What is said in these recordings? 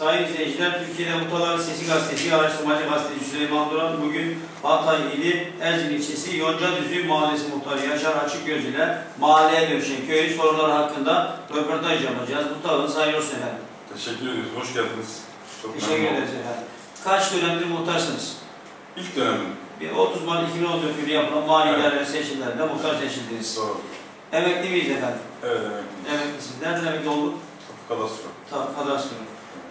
Sayın izleyiciler, Türkiye'de Mutaların Sesi Gazetesi, araştırmacı gazeteci Süleyman Duran bugün Hatay ili Erzin ilçesi Yoncadüzü Mahallesi Muhtarı Yaşar Açıkgöz ile mahalleye dönüşen köyün sorunları hakkında röportaj yapacağız. Muhtarınız hayırlı olsun efendim. Teşekkür ediyoruz. Hoş geldiniz. Çok Teşekkür ederiz efendim. Kaç dönemdir muhtarsınız? İlk dönemim. Bir 30 Mart 2014 günü yapılan mali Evet. idareli seçimlerinde muhtar seçildiniz. Doğru. Emekli miyiz efendim? Evet emekliyim. Emeklisiniz. Nereden emekli olduk? Kadastro. Tabii kadastro.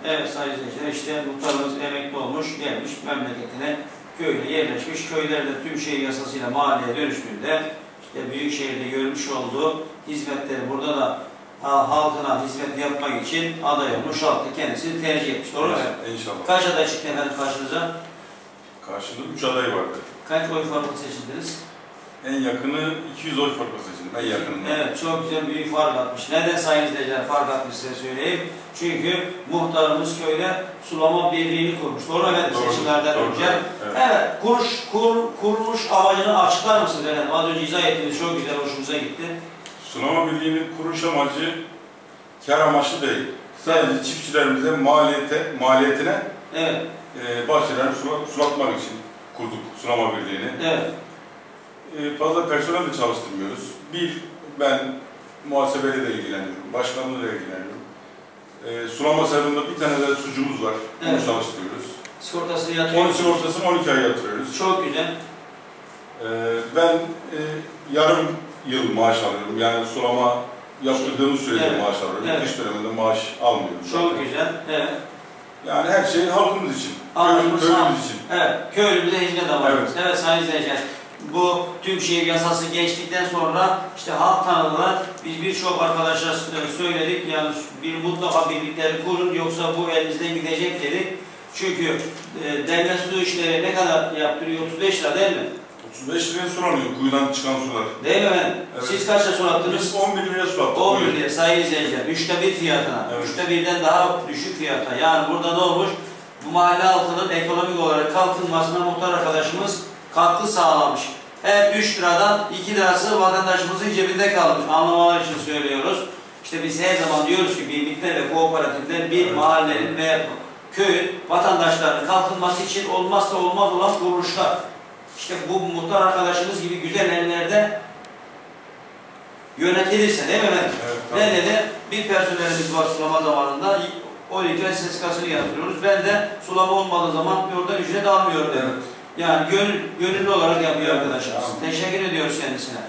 Evet sayın izleyiciler işte muhtarımız emekli olmuş, gelmiş memleketine köyüne yerleşmiş. Köylerde tüm şehir yasasıyla mahalleye dönüştüğünde işte büyük şehirde görmüş olduğu hizmetleri burada da ha, halkına hizmet yapmak için aday olmuş. Halk da kendisini tercih etmiş. Doğru mu? efendim? İnşallah. Kaç aday çıktı efendim karşınıza? Karşında 3 aday vardı. Kaç oy farklı seçildiniz? En yakını 200 oy farklı seçildim. En yakınından. Evet, çok güzel büyük fark atmış. Neden sayın izleyiciler fark atmış size söyleyeyim. Çünkü muhtarımız köyde sulama birliğini kurmuş. Doğru mu efendim Doğru, seçimlerden doğru. önce? Evet. Evet, kuruş, kur, kuruluş amacını açıklar mısınız efendim? Az önce izah ettiniz, çok güzel, hoşumuza gitti. Sulama Birliği'nin kuruluş amacı kar amaçlı değil. Sadece çiftçilerimize maliyete, maliyetine Evet, e, bahçelerini sula- sulatmak için kurduk Sulama Birliği'ni. evet, fazla personel de çalıştırmıyoruz. Bir, ben muhasebeyle de ilgileniyorum, başkanlığıyla ilgileniyorum. E, sulama sezonunda bir tane de sucuğumuz var, onu Evet. çalıştırıyoruz. sigortasını 10 yatırıyorsunuz. sigortasını 12 ay yatırıyoruz. Çok güzel. E, ben e, yarım yıl maaş alıyorum, yani sulama yaptırdığımız sürece Evet. maaş alıyorum. Evet. Dış döneminde maaş almıyorum. Çok zaten. güzel. Evet. Yani her şey halkımız için, Halkımız, köylümüz için. Evet, köylümüze hizmet amacımız. Evet. Evet. sayın izleyiciler. Bu tüm şehir yasası geçtikten sonra işte halk tanıdılar. Biz birçok arkadaşlar e, söyledik. Yani bir mutlaka birlikleri kurun yoksa bu elinizden gidecek dedik. Çünkü e, devlet su işleri ne kadar yaptırıyor? 35 lira değil mi? 35 liraya sulanıyor kuyudan çıkan sular. Değil mi efendim? Evet. Siz kaçta sulattınız? Biz 11 liraya sulattık. 11 buyurun. lira sayın izleyiciler. Üçte bir fiyatına. Evet. Üçte birden daha düşük fiyata. Yani burada ne olmuş? Bu mahalle halkının ekonomik olarak kalkınmasına muhtar arkadaşımız katkı sağlamış. Her 3 liradan 2 lirası vatandaşımızın cebinde kalmış. Anlamalar için söylüyoruz. İşte biz her zaman diyoruz ki birlikte ve kooperatifler bir mahallenin ve köyün vatandaşlarının kalkınması için olmazsa olmaz olan kuruluşlar. İşte bu muhtar arkadaşımız gibi güzel ellerde yönetilirse değil mi efendim? Evet, tabii. Ben de bir personelimiz var sulama zamanında. O litre SSK'sını yatırıyoruz. Ben de sulama olmadığı zaman orada ücret almıyorum dedim. Evet. Yani gönül, gönüllü olarak yapıyor Evet, tamam. Teşekkür ediyoruz kendisine.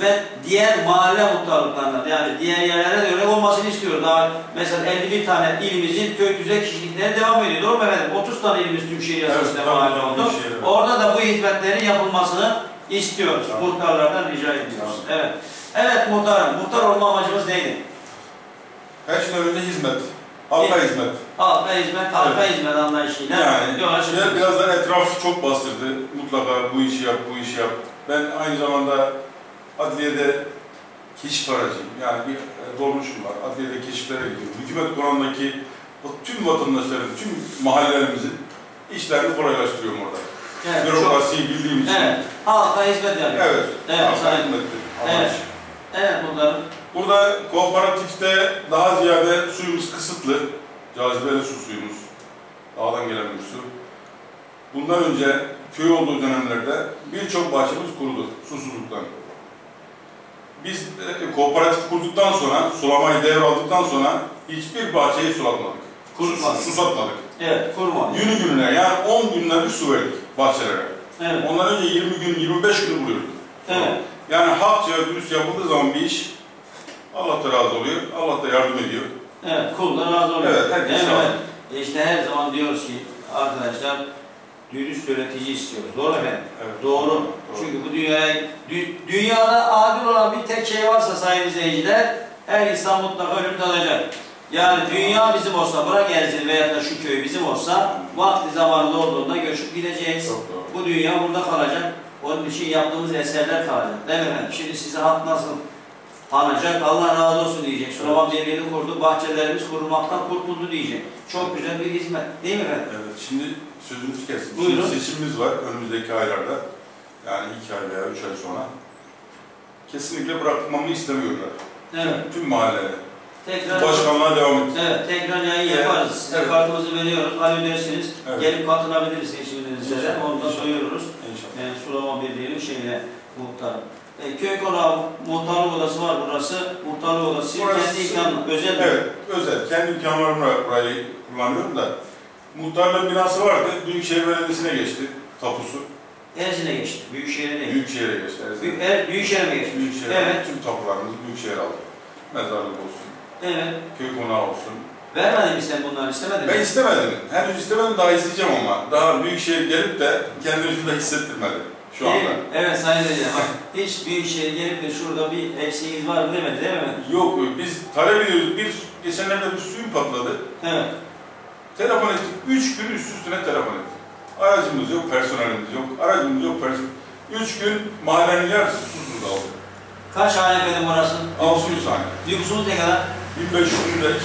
Ve diğer mahalle muhtarlıklarına yani diğer yerlere de örnek olmasını istiyoruz. Daha mesela 51 tane ilimizin kök düzey kişilikleri devam ediyor. Doğru mu efendim? 30 tane ilimiz tüm şehir yasasıyla tabii, mahalle oldu. Tümşehir, evet. Orada da bu hizmetlerin yapılmasını istiyoruz. Tamam. Muhtarlardan rica ediyoruz. Tamam. Evet. Evet muhtarım. Muhtar olma amacımız neydi? Her şeyden önce hizmet. Halka hizmet. Halka hizmet, halka Evet. hizmet anlayışıyla Yani yola biraz, çıkıyoruz. biraz da etraf çok bastırdı. Mutlaka bu işi yap, bu işi yap. Ben aynı zamanda adliyede keşif aracıyım. Yani bir e, dolmuşum var. Adliyede keşiflere gidiyorum. Hükümet konağındaki o tüm vatandaşların, tüm mahallelerimizin işlerini kolaylaştırıyorum orada. Evet, çok- Bürokrasiyi bildiğim için. evet. Halka hizmet yapıyoruz. Evet. Evet, halka amaç. Evet. Evet muhtarım. Burada kooperatifte daha ziyade suyumuz kısıtlı. Cazibeli su suyumuz. Dağdan gelen bir su. Bundan önce köy olduğu dönemlerde birçok bahçemiz kurudu susuzluktan. Biz e, kooperatif kurduktan sonra, sulamayı devraldıktan sonra hiçbir bahçeyi sulatmadık. Kurutmadık. Su, susatmadık. Evet, kurma. Günü gününe yani 10 gününe bir su verdik bahçelere. Evet. Ondan önce 20 gün, 25 gün buluyorduk. Evet. Yani hakça dürüst yapıldığı zaman bir iş Allah da razı oluyor, Allah da yardım ediyor. Evet, kuldan razı oluyor. Evet, herkes Değil razı. Evet. İşte her zaman diyoruz ki arkadaşlar dürüst yönetici istiyoruz. Doğru mu efendim? Evet. Doğru. Çünkü bu dünyaya, dü- dünyada adil olan bir tek şey varsa sayın izleyiciler, her insan mutlaka ölüm tadacak. Yani dünya bizim olsa, bırak Erzin veya da şu köy bizim olsa, vakti zamanında olduğunda göçüp gideceğiz. Doğru. Bu dünya burada kalacak. Onun için yaptığımız eserler kalacak. Değil mi efendim? Şimdi size halk nasıl tanıyacak? Allah razı olsun diyecek. Sulama Devleti kurdu, bahçelerimiz kurulmaktan kurtuldu diyecek. Çok güzel bir hizmet. Değil mi efendim? Evet, şimdi sözünüz kesin. Buyurun. Şimdi seçimimiz var önümüzdeki aylarda. Yani iki ay veya üç ay sonra. Kesinlikle bırakmamı istemiyorlar. Evet. Tüm mahalleler. Tekrar Başkanlığa devam et. Evet, tekrar yayın Evet, yaparız. Size evet. kartımızı veriyoruz. Alo dersiniz. Evet. Gelip katılabiliriz seçimlerinize de. Onu da duyururuz. İnşallah. E, sulama birliğinin şeyine muhtarım. E, köy konağı muhtarlık odası var burası. Muhtarlık odası Burası- kendi imkanı, özel bir- Evet, özel. Kendi imkanlarımla burayı kullanıyorum da. Muhtarlığın binası vardı. Büyükşehir Belediyesi'ne geçti. Tapusu. Erzin'e geçti. Büyükşehir'e değil. Büyükşehir'e geçti. Erzurum. Büyük, er, Büyükşehir'e mi geçti? Büyükşehir. Evet. Tüm tapularımızı Büyükşehir aldı. Mezarlık olsun. Evet. Köy konağı olsun. Vermedin mi sen bunları istemedin mi? Ben istemedim. Henüz istemedim daha isteyeceğim ama. Daha Büyükşehir gelip de kendini şurada hissettirmedi. Şu anda. Evet, evet Sayın Recep. Bak, hiç Büyükşehir gelip de şurada bir eksiğiniz var mı demedi değil mi? Yok biz talep ediyoruz. Bir, geçenlerde bir suyun patladı. Evet. Telefon ettik. Üç gün üst üstüne telefon ettik. Aracımız yok, personelimiz yok. Aracımız yok, personel. Üç gün mahallenin yarısı susuz kaldı. Kaç hane efendim orası? 600 tane. Nüfusunuz ne kadar? 1500 lira, 2000-1500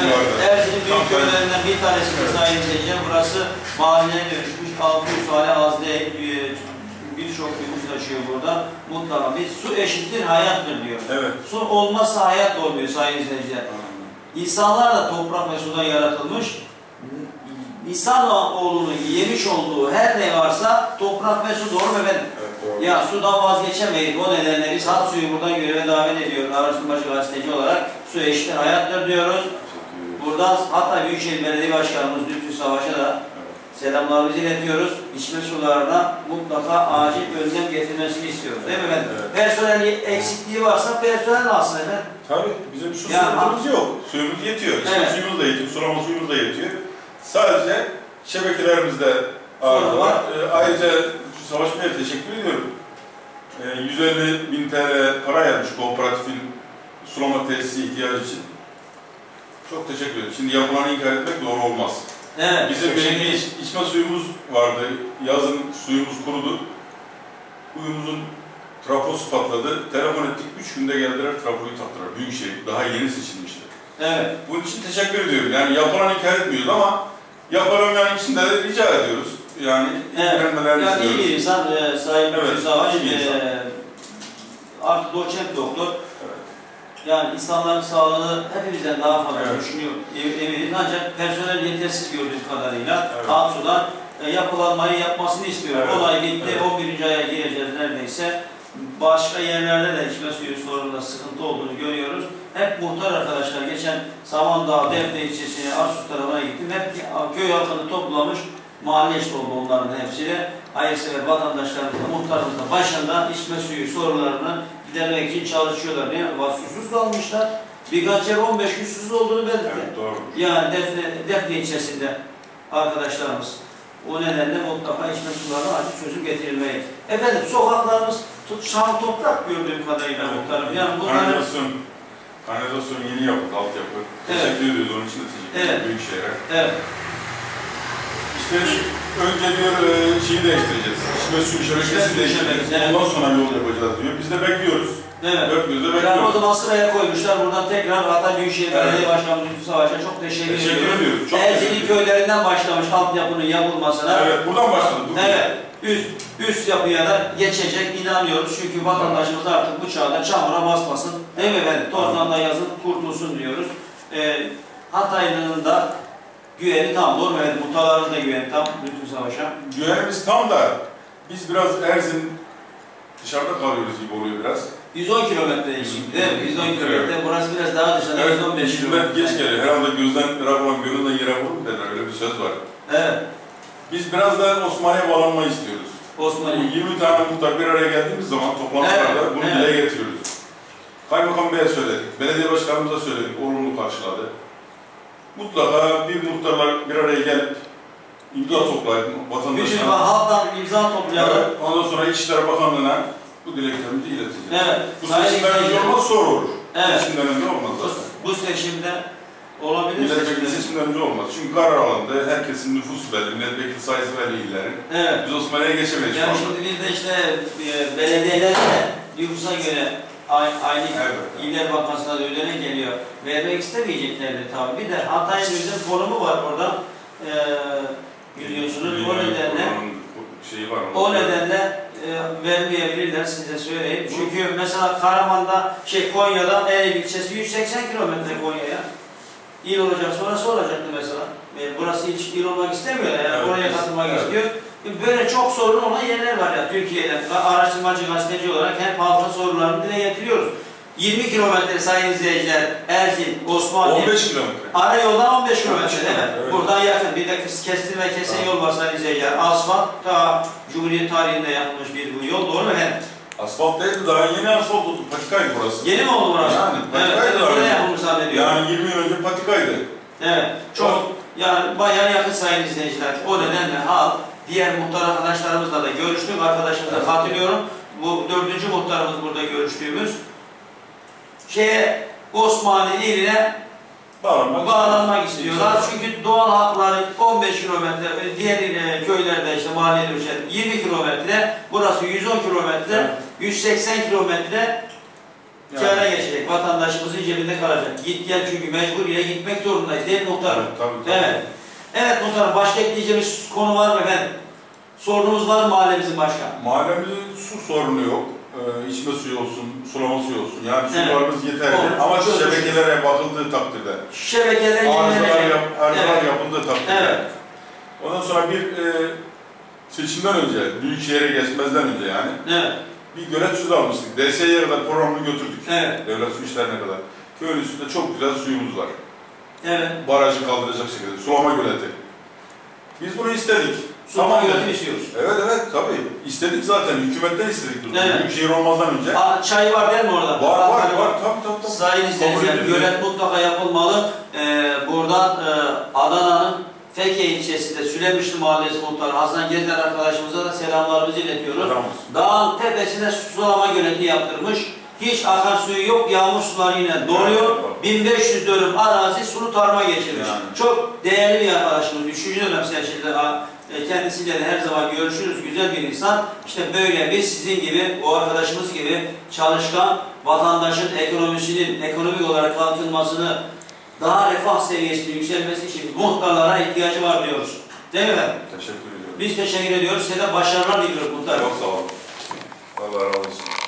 Evet, civarında. Erzin'in büyük köylerinden bir tanesi sayın izleyiciler. Burası mahalleye dönüşmüş. 600 hane az değil. Bir- Birçok nüfus taşıyor burada. Mutlaka biz su eşittir hayattır diyoruz. Evet. Su olmazsa hayat olmuyor sayın izleyiciler. İnsanlar da toprak ve sudan yaratılmış. İnsanoğlunun yemiş olduğu her ne varsa toprak ve su doğru mu efendim? Evet, doğru. Ya sudan vazgeçemeyiz. O nedenle biz hat suyu buradan göreve davet ediyoruz. Araştırmacı gazeteci olarak su eşittir hayattır diyoruz. Buradan hatta Büyükşehir Belediye Başkanımız Lütfü Savaş'a da selamlarımızı iletiyoruz. İçme sularına mutlaka acil önlem getirmesini istiyoruz. Değil mi efendim? Evet. Personel eksikliği varsa personel alsın efendim. Tabii bizim su Ya, sıkıntımız yok. Suyumuz yetiyor. Evet. suyumuz da yetiyor, sulama suyumuz da yetiyor. Sadece şebekelerimizde arıza var. Ee, ayrıca Savaş Bey'e teşekkür ediyorum. Ee, 150 bin TL para ayırmış kooperatifin sulama tesisi ihtiyacı için. Çok teşekkür ederim. Şimdi yapılanı inkar etmek doğru olmaz. Evet. Bizim teşekkür bir ederiz. iç- içme suyumuz vardı. Yazın suyumuz kurudu. Kuyumuzun trafosu patladı. Telefon ettik. Üç günde geldiler trafoyu taktılar. Büyükşehir daha yeni seçilmişti. Evet. Bunun için teşekkür ediyorum. Yani yapılan inkar etmiyoruz ama yapılamayan için de rica ediyoruz. Yani Evet. ilgilenmelerini Yani iyi istiyoruz. bir insan e, Sayın Evet, iyi insan. E, artı doçent doktor. Yani insanların sağlığını hepimizden daha fazla Evet. düşünüyor, em- eminiz. Ancak personel yetersiz gördüğüm kadarıyla Evet. Hatsu'dan e, yapılanmayı yapmasını istiyor. Evet. Olay bitti, Evet. 11. aya gireceğiz neredeyse. Başka yerlerde de içme suyu sorununda sıkıntı olduğunu görüyoruz. Hep muhtar arkadaşlar geçen Samandağ, Defne ilçesine, Arsus tarafına gittim. Hep köy halkını toplamış, mahalle işte oldu onların hepsiyle. Hayırsever vatandaşlarımız da muhtarımız da başında içme suyu sorunlarını gidermek için çalışıyorlar. Ne? Susuz kalmışlar. Birkaç yer 15 gün susuz olduğunu belirtti. Evet, doğru. Yani Defne, Defne ilçesinde arkadaşlarımız. O nedenle mutlaka içme sularına acil çözüm getirilmeli. Efendim sokaklarımız şam toprak gördüğüm kadarıyla muhtarım. Yani bunların Kanalizasyon, yeni yapıldı, altyapı. Evet. Teşekkür ediyoruz onun için de teşekkür Evet. ederim Büyükşehir'e. evet, İşte önce diyor e, şeyi değiştireceğiz. İçme suyu İçme şebekesi suyu değiştireceğiz. evet. Ondan sonra yol yapacağız diyor. Biz de bekliyoruz. evet. Dört gözle Yani o bekliyoruz. zaman sıraya koymuşlar. Buradan tekrar Hatay Büyükşehir Evet. Belediye Başkanı Lütfü Savaş'a çok teşekkür, Teşekkür ediyoruz. Çok ediyoruz. köylerinden başlamış altyapının yapılmasına. Evet, buradan başladık. bugün. Evet, üst, üst yapıya da geçecek inanıyoruz. Çünkü vatandaşımız artık bu çağda çamura basmasın. Değil mi efendim? Tozdan da yazın kurtulsun diyoruz. Ee, Hataylı'nın da güveni tam. Doğru mu efendim? Muhtarların da güveni tam Lütfü Savaş'a. Güvenimiz tam da biz biraz Erzin dışarıda kalıyoruz gibi oluyor biraz. 110 kilometre şimdi değil mi? 110 kilometre. Burası biraz daha dışarıda. Evet, 115 hizmet kilometre. geç geliyor. Herhalde gözden ırak olan gönülden yere vurur derler. Öyle bir söz var. Evet. Biz biraz da Osmaniye bağlanmayı istiyoruz. Osmanlı. 20 tane muhtar bir araya geldiğimiz zaman toplantılarda Evet, bunu evet. dile getiriyoruz. Kaymakam Bey'e söyledik, belediye başkanımıza söyledik, olumlu karşıladı. Mutlaka bir muhtarlar bir araya gelip imza toplayıp vatandaşlar. halktan imza toplayalım. Evet, ondan sonra İçişleri Bakanlığı'na bu dileklerimizi ileteceğiz. Evet. Bu seçimden önce olmaz sonra olur. Evet. Seçimden önce olmaz Bu, zaten. bu seçimde olabilir Milletvekili seçimde. seçimden önce olmaz. Çünkü karar alındı. Herkesin nüfusu belli, milletvekili sayısı belli illerin. Evet. Biz Osmaniye'ye geçemeyiz Yani şimdi bir de işte e, belediyeler de nüfusa göre aylık. İller Bankası'na da ödene geliyor. Vermek istemeyeceklerdi tabii. Bir de Hatay'ın özel konumu var orada. Ee, biliyorsunuz. O nedenle Şeyi var. o nedenle e, vermeyebilirler size söyleyeyim. Çünkü mesela Karaman'da, şey Konya'da Ereğli ilçesi 180 kilometre Konya'ya. İl olacak, sonrası olacaktı mesela. E, burası hiç il olmak istemiyor, yani Evet, oraya katılmak evet. istiyor. Böyle çok sorun olan yerler var ya Türkiye'de. Araştırmacı gazeteci olarak hep halkın sorunlarını dile getiriyoruz. 20 kilometre sayın izleyiciler, Erzin, Osmaniye, 15 kilometre. Ara yoldan 15 kilometre değil mi? Evet. Buradan yakın. Bir de kes- kestirme kesen Tamam. yol var sayın izleyiciler. Asfalt ta Cumhuriyet tarihinde yapılmış bir bu yol. Doğru mu efendim? Asfalt değil de daha yeni asfalt oldu. Patikaydı burası. Yeni mi oldu burası? Yani, evet, patikaydı evet, abi. yapılmış zannediyorum. Yani 20 yıl önce patikaydı. Evet, çok yani bayağı yakın sayın izleyiciler. O nedenle hal diğer muhtar arkadaşlarımızla da görüştük. Arkadaşımıza Evet. katılıyorum. Bu dördüncü muhtarımız burada görüştüğümüz. Şeye, Osmanlı iline Bağlanmak bağlanmak istiyorlar. Çünkü doğal hakları 15 kilometre, diğer e, köylerde işte mahalleli ölçen 20 kilometre, burası 110 kilometre, Evet. 180 kilometre Yani. kâra geçecek. Vatandaşımızın cebinde kalacak. Git gel çünkü mecbur ile gitmek zorundayız değil muhtarım? Evet, tabii, tabii. Evet. Evet muhtarım başka ekleyeceğimiz konu var mı efendim? Sorunumuz var mı mahallemizin başka? Mahallemizin su sorunu yok. Ee, içme suyu olsun, sulama suyu olsun. Yani Evet. sularımız yeterli. Olur. Ama Çok şebekelere bakıldığı takdirde. Şebekeler Arızalar, yap, arızalar Evet. yapıldığı takdirde. Evet. Ondan sonra bir e, seçimden önce, Büyükşehir'e geçmezden önce yani Evet. bir gölet da almıştık. DSE'ye kadar programını götürdük. Evet. Devlet su işlerine kadar. Köyün üstünde çok güzel suyumuz var. Evet. Barajı kaldıracak şekilde. Sulama göleti. Biz bunu istedik. Sulama Tamam göletini istiyoruz. Evet evet tabii. İstedik zaten. Hükümetten istedik bunu. Evet. Büyükşehir olmazdan önce. Aa, Çay var değil mi orada? Var var Bakarım. var. Tabii tabii. tabii. Sayın izleyiciler, gölet mutlaka yapılmalı. Ee, buradan e, Adana'nın Feke ilçesinde Sülemişli Mahallesi muhtarı Hasan Gezer arkadaşımıza da selamlarımızı iletiyoruz. Tamam. Dağın tepesine sulama göleti yaptırmış. Hiç akarsuyu yok, yağmur suları yine doluyor. 1500 dönüm arazi sulu tarıma geçirmiş. Yani. Çok değerli bir arkadaşımız. Üçüncü dönem seçildi. E, Kendisiyle de her zaman görüşürüz. Güzel bir insan. İşte böyle bir sizin gibi, o arkadaşımız gibi çalışkan, vatandaşın ekonomisinin ekonomik olarak kalkınmasını, daha refah seviyesinin yükselmesi için muhtarlara ihtiyacı var diyoruz. Değil mi efendim? Teşekkür ediyorum. Biz teşekkür ediyoruz. Size de başarılar diliyoruz muhtar. Çok sağ olun. Allah razı olsun.